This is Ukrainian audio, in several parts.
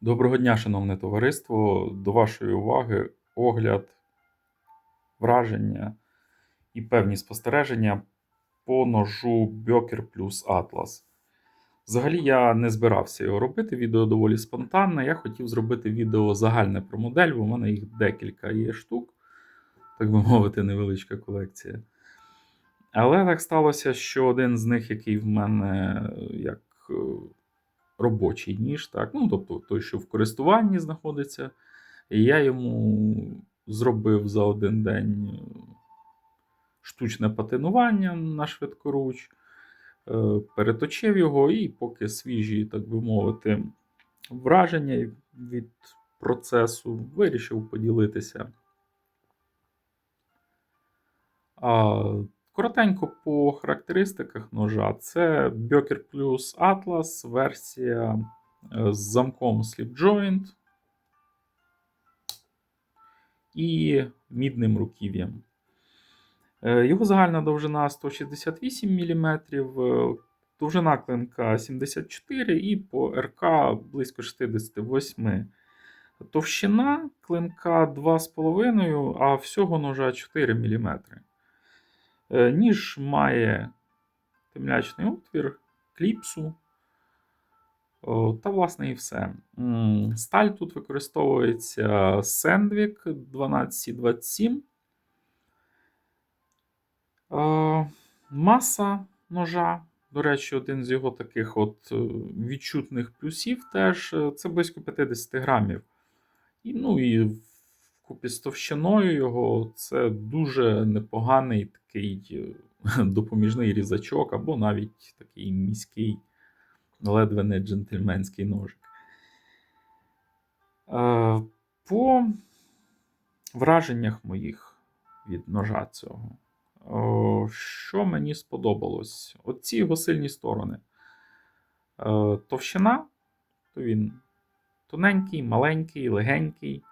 Доброго дня, шановне товариство. До вашої уваги огляд, враження і певні спостереження по ножу Бьокер плюс Atlas. Взагалі я не збирався його робити. Відео доволі спонтанне. Я хотів зробити відео загальне про модель, бо в мене їх декілька є штук, так би мовити, невеличка колекція. Але так сталося, що один з них, який в мене як е, робочий ніж, так, ну, тобто той, що в користуванні знаходиться, і я йому зробив за один день е, штучне патинування на швидкоруч, е, переточив його, і поки свіжі, так би мовити, враження від процесу вирішив поділитися. А, Коротенько по характеристиках ножа. Це Böker Plus Atlas, версія е, з замком Slip Joint і мідним руків'ям. Е, Його загальна довжина 168 мм, довжина клинка 74 і по РК близько 68 Товщина клинка 2,5, а всього ножа 4 мм. Е, Ніж має темлячний отвір, кліпсу. Та, власне, і все. Сталь тут використовується Sandvik 1227. Е, Маса ножа. До речі, один з його таких от е, відчутних плюсів теж це близько 50 грамів. І, ну, і купі з товщиною його це дуже непоганий такий е, допоміжний різачок, або навіть такий міський, ледве не джентльменський ножик. Е, По враженнях моїх від ножа цього. Що мені сподобалось? Оці його сильні сторони. Е, Товщина, то він тоненький, маленький, легенький.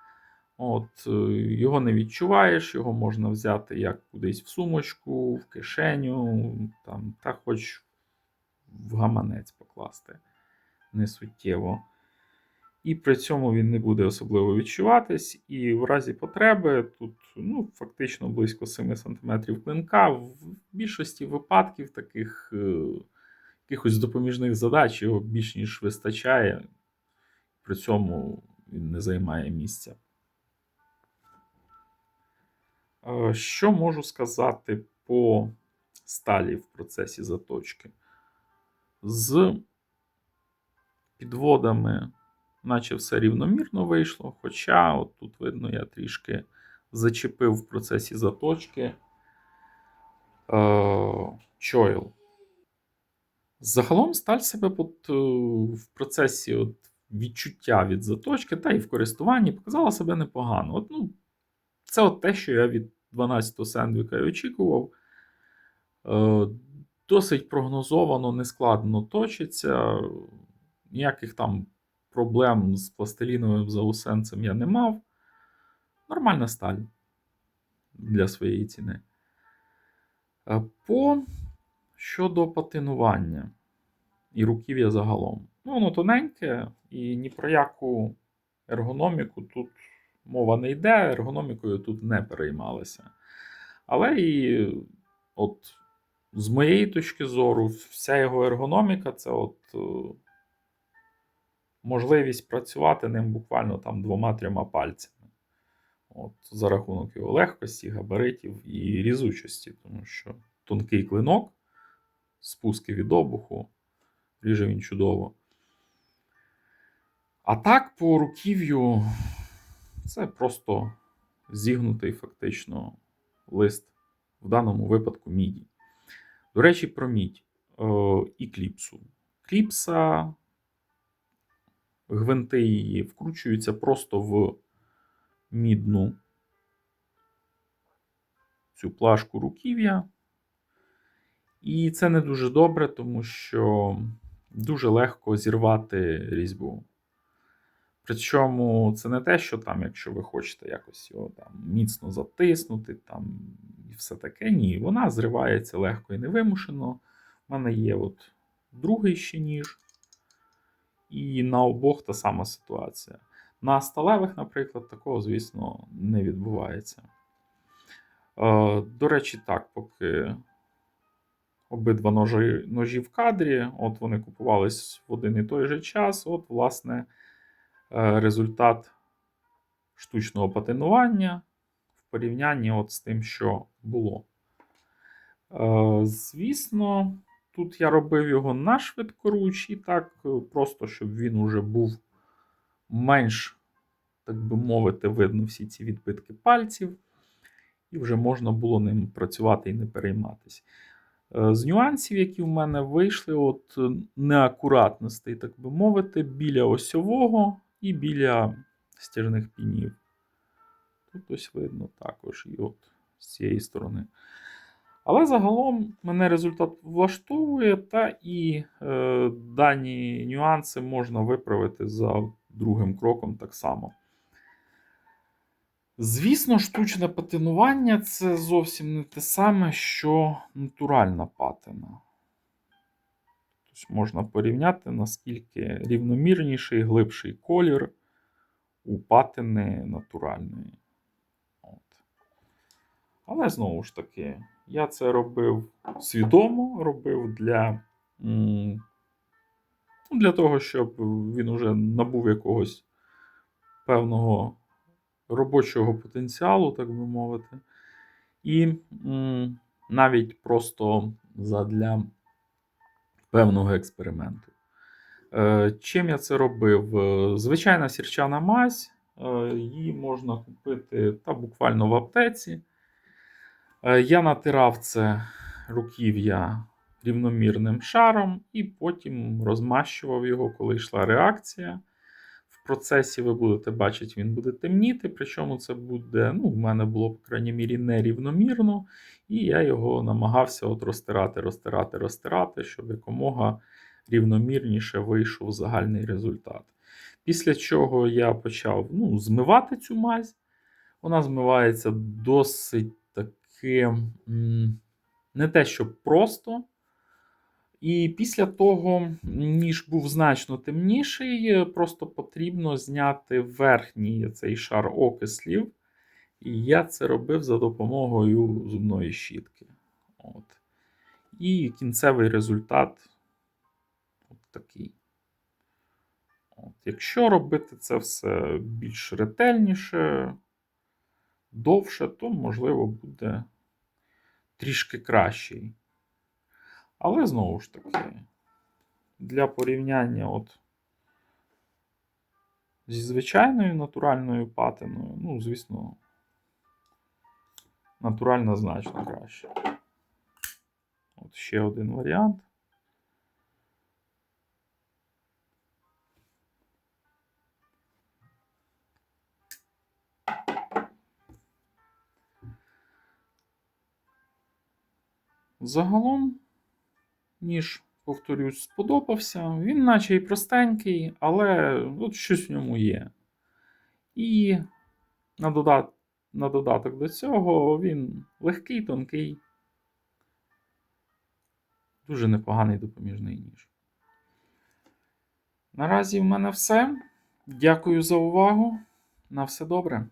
От, е, Його не відчуваєш, його можна взяти як кудись в сумочку, в кишеню, там, та хоч в гаманець покласти не суттєво. І при цьому він не буде особливо відчуватись. І в разі потреби тут ну, фактично близько 7 см клинка. В більшості випадків таких е, якихось допоміжних задач його більш ніж вистачає. При цьому він не займає місця. Що можу сказати по сталі в процесі заточки? З підводами, наче все рівномірно вийшло, хоча, от тут видно, я трішки зачепив в процесі заточки е, чойл. Загалом сталь себе от, е, в процесі от, відчуття від заточки та й в користуванні показала себе непогано. От, ну, це от те, що я від 12-го сендвіка і очікував. Е, Досить прогнозовано, нескладно точиться. Ніяких там проблем з пластиліновим заусенцем я не мав. Нормальна сталь для своєї ціни. Е, По щодо патинування і руків'я загалом. Ну, воно тоненьке, і ні про яку ергономіку тут мова не йде, ергономікою тут не переймалися. Але і от з моєї точки зору, вся його ергономіка це от е, можливість працювати ним буквально там двома-трьома пальцями. От, За рахунок його легкості, габаритів і різучості, тому що тонкий клинок, спуски від обуху, ріже він чудово. А так, по руків'ю, це просто зігнутий фактично лист, в даному випадку міді. До речі, про мідь е, і кліпсу. Кліпса, гвинти її вкручуються просто в мідну цю плашку руків'я. І це не дуже добре, тому що дуже легко зірвати різьбу. Причому це не те, що там, якщо ви хочете якось його там міцно затиснути, там і все таке. Ні, вона зривається легко і невимушено. У мене є от другий ще ніж. І на обох та сама ситуація. На сталевих, наприклад, такого, звісно, не відбувається. Е, До речі, так, поки обидва ножі, ножі в кадрі, от вони купувались в один і той же час. От, власне, результат штучного патинування в порівнянні от з тим, що було. Е, Звісно, тут я робив його на швидкоруч, і так, е, просто щоб він уже був менш, так би мовити, видно всі ці відбитки пальців, і вже можна було ним працювати і не перейматися. Е, З нюансів, які в мене вийшли, от е, неакуратностей, так би мовити, біля осьового і біля стяжних пінів. Тут ось видно також і от з цієї сторони. Але загалом мене результат влаштовує, та і е, дані нюанси можна виправити за другим кроком так само. Звісно, штучне патинування це зовсім не те саме, що натуральна патина. Тобто можна порівняти, наскільки рівномірніший, глибший колір у патини натуральної. От. Але знову ж таки, я це робив свідомо, робив для, ну, для того, щоб він уже набув якогось певного робочого потенціалу, так би мовити. І навіть просто задля певного експерименту. Е, Чим я це робив? Е, Звичайна сірчана мазь, е, її можна купити та буквально в аптеці. Я натирав це руків'я рівномірним шаром і потім розмащував його, коли йшла реакція. Процесі ви будете бачити, він буде темніти, причому це буде, ну, в мене було, по крайній мірі, нерівномірно, і я його намагався от розтирати, розтирати, розтирати, щоб якомога рівномірніше вийшов загальний результат. Після чого я почав ну, змивати цю мазь. Вона змивається досить таки не те, що просто. І після того, ніж був значно темніший, просто потрібно зняти верхній цей шар окислів. І я це робив за допомогою зубної щітки. От. І кінцевий результат от такий. От. Якщо робити це все більш ретельніше, довше, то, можливо, буде трішки кращий. Але знову ж таки, для порівняння от зі звичайною натуральною патиною, ну, звісно, натуральна значно краще. От ще один варіант. Загалом ніж, повторюсь, сподобався. Він наче і простенький, але от щось в ньому є. І на, додат... на додаток до цього він легкий, тонкий, дуже непоганий допоміжний ніж. Наразі в мене все. Дякую за увагу. На все добре.